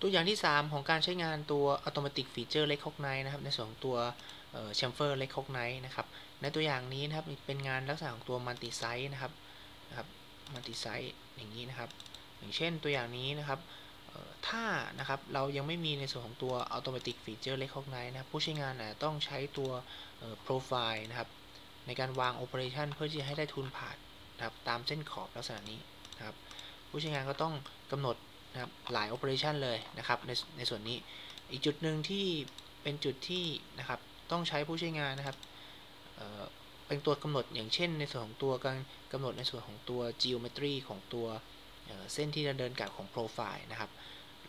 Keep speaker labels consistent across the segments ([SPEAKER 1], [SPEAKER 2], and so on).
[SPEAKER 1] ตัวอย่างที่ 3 ของการใช้งานตัว Automatic Feature Recognize นะครับ ในส่วนของตัว Chamfer Recognize นะครับ ในตัวอย่างนี้นะครับเป็นงานลักษณะของตัว Multi Site นะครับนะครับ Multi Site อย่างนี้นะครับ อย่างเช่นตัวอย่างนี้นะครับถ้านะครับเรายังไม่มีในส่วนของตัว Automatic Feature Recognize นะครับ ผู้ใช้งานนะต้องใช้ตัว Profile นะครับ ในการวาง Operation เพื่อที่จะให้ได้ทุนผ่านนะครับตามเส้นขอบลักษณะนี้นะครับ ผู้ใช้งานก็ต้องกำหนด นะครับหลาย Operation เลยนะครับในในส่วนนี้อีกจุดหนึ่งที่เป็นจุดที่นะครับต้องใช้ผู้ใช้งานนะครับเเป็นตัวกำหนดอย่างเช่น ในส่วนของตัวการกำหนดในส่วนของตัว geometry ของตัวเส้นที่จะเดินกลับของ profile นะครับ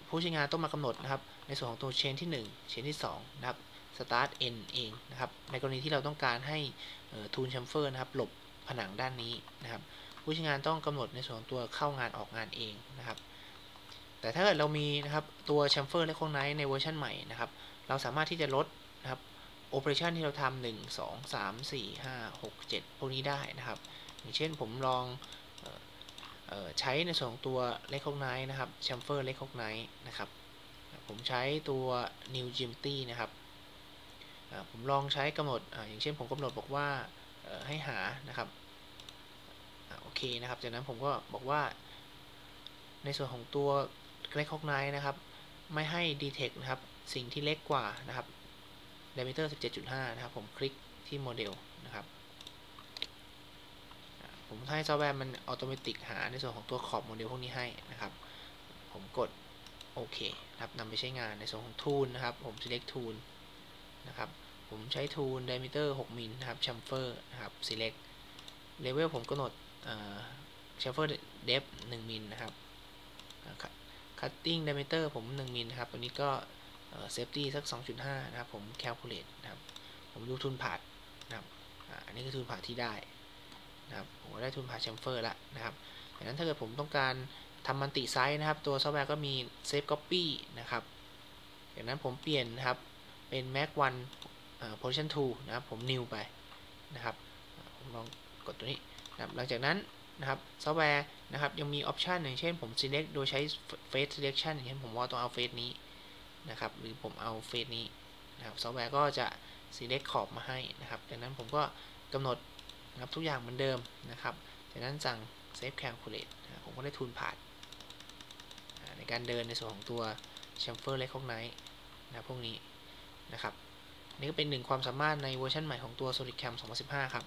[SPEAKER 1] ผู้ใช้งานต้องมากำหนดนะครับในส่วนของตัว chain ที่ 1 chain ที่ 2 นะครับ start end เองนะครับในกรณีที่เราต้องการให้ tool chamfer นะครับหลบผนังด้านนี้นะครับผู้ใช้งานต้องกำหนดในส่วนของตัวเข้างานออกงานเองนะครับ แต่ถ้าเกิดเรามีนะครับตัว chamfer และ recognize ในเวอร์ชันใหม่นะครับ เราสามารถที่จะลดนะครับ operation ที่เราทำหนึ่งสองสามสี่ห้าหกเจ็ดพวกนี้ได้นะครับ อย่างเช่นผมลองใช้ในส่วนของตัว recognize นะครับ chamfer recognize นะครับ ผมใช้ตัว new geometry นะครับผมลองใช้กำหนดออย่างเช่นผมกำหนดบอกว่าให้หานะครับโอเคนะครับ จากนั้นผมก็บอกว่าในส่วนของตัว recognize นะครับ ไม่ให้ detect นะครับ สิ่งที่เล็กกว่านะครับ diameter 17.5 นะครับ ผมคลิกที่โมเดลนะครับ ผมให้ซอฟต์แวร์มันอัตโนมัติหาในส่วนของตัวขอบโมเดลพวกนี้ให้นะครับ ผมกดโอเคครับนำไปใช้งานในส่วนของ tool นะครับ ผม select tool นะครับ ผมใช้ tool diameter 6มิลนะครับ chamfer นะครับ select level ผมกำหนด chamfer depth 1มิลนะครับ cutting diameter ผม 1มิลครับ ตัวนี้ก็ safety สัก 2.5 นะครับ ผม calculate นะครับ ผมดูทุนผ่านนะครับ อันนี้คือทุนผ่านที่ได้นะครับ ผมได้ทุนผ่าน chamfer แล้วนะครับดังนั้นถ้าเกิดผมต้องการทำมันติไซส์นะครับ ตัวซอฟต์แวร์ก็มี save copy นะครับจากนั้นผมเปลี่ยนนะครับ เป็น mac 1 position 2 นะครับ ผม new ไปนะครับ ผมลองกดตัวนี้นะครับ หลังจากนั้น นะครับซอฟต์แวร์นะครับยังมีออปชันอย่างเช่นผม select โดยใช้ face selection อย่างเช่นผมว่าต้องเอา face นี้นะครับหรือผมเอา face นี้นะครับซอฟต์แวร์ก็จะ select ขอบมาให้นะครับจากนั้นผมก็กำหนดนะครับทุกอย่างเหมือนเดิมนะครับจากนั้นสั่ง save calculate นะผมก็ได้ทุนผ่านในการเดินในส่วนของตัว chamfer recognize นะพวกนี้นะครับนี่ก็เป็นหนึ่งความสามารถในเวอร์ชันใหม่ของตัว SolidCam 2015 ครับ